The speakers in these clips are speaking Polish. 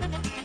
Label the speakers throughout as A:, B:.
A: Thank you.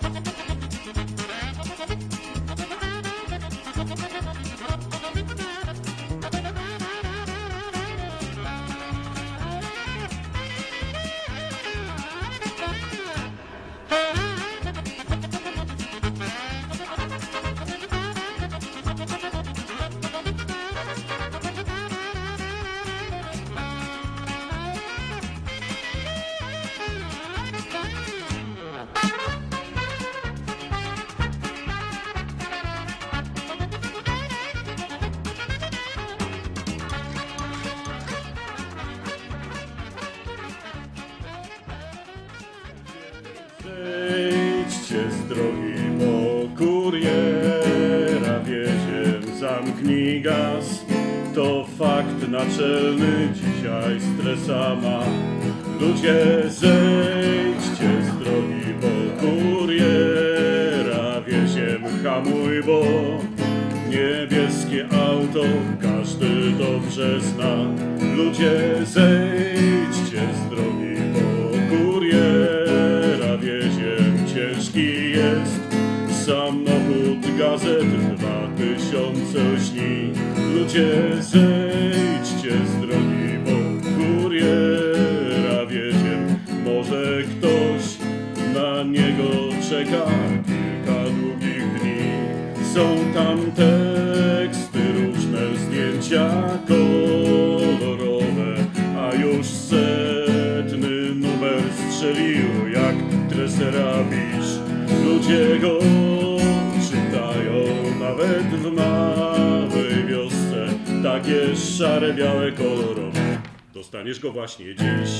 A: Zejdźcie z drogi, bo kuriera wiezie, zamknij gaz. To fakt naczelny, dzisiaj stresa ma. Ludzie, zejdźcie z drogi, bo kuriera wiezie, hamuj, bo niebieskie auto każdy dobrze zna. Ludzie, zejdźcie jest. Samochód gazet dwa tysiące lśni. Ludzie, zejdźcie z drogi, bo kuriera wiezie. Może ktoś na niego czeka kilka długich dni. Są tam teksty, różne zdjęcia kolorowe, a już setny numer strzelił bisz. Ludzie go czytają nawet w małej wiosce, takie szare, białe, kolorowe. Dostaniesz go właśnie dziś.